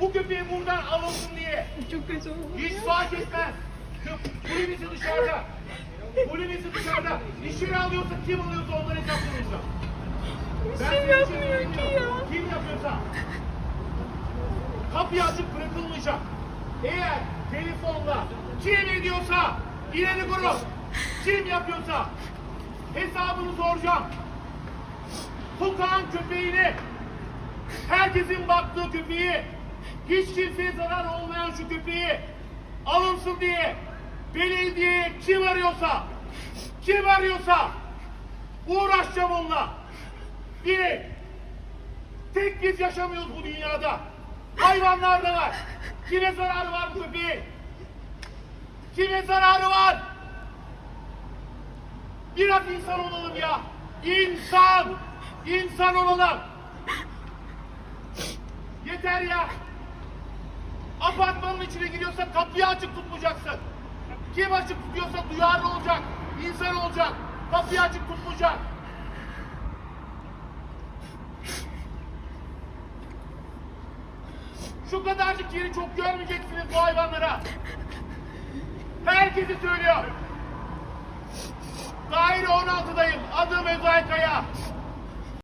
Bu köpeği buradan alınsın diye. Çok kötü oldu. Hiç fark etmez. Kulübesi dışarıda. Kulübesi dışarıda. İşini alıyorsa kim alıyorsa onları hesaplamayacağım. Bir Ben şey yapmıyor ki ya. Kim yapıyorsa. Kapıyı açıp bırakılmayacak. Eğer telefonla kim ediyorsa ileri grup kim yapıyorsa hesabını soracağım. Sokağın köpeğini herkesin baktığı köpeği hiç kimseye zarar olmayan şu köpeği alınsın diye belediye kim arıyorsa kim arıyorsa uğraşacağım onunla. Bir, tek biz yaşamıyoruz bu dünyada. Hayvanlar da var. Kime zararı var bu köpeğin? Kime zararı var? Biraz insan olalım ya. İnsan! İnsan olalım. Yeter ya. İçine giriyorsa kapıyı açık tutmayacaksın. Kim açık tutuyorsa duyarlı olacak. İnsan olacak. Kapıyı açık tutmayacak. Şu kadarcık yeri çok görmeyeceksiniz bu hayvanlara. Herkesi söylüyor. Daire 16'dayım. Adım Özay Kaya.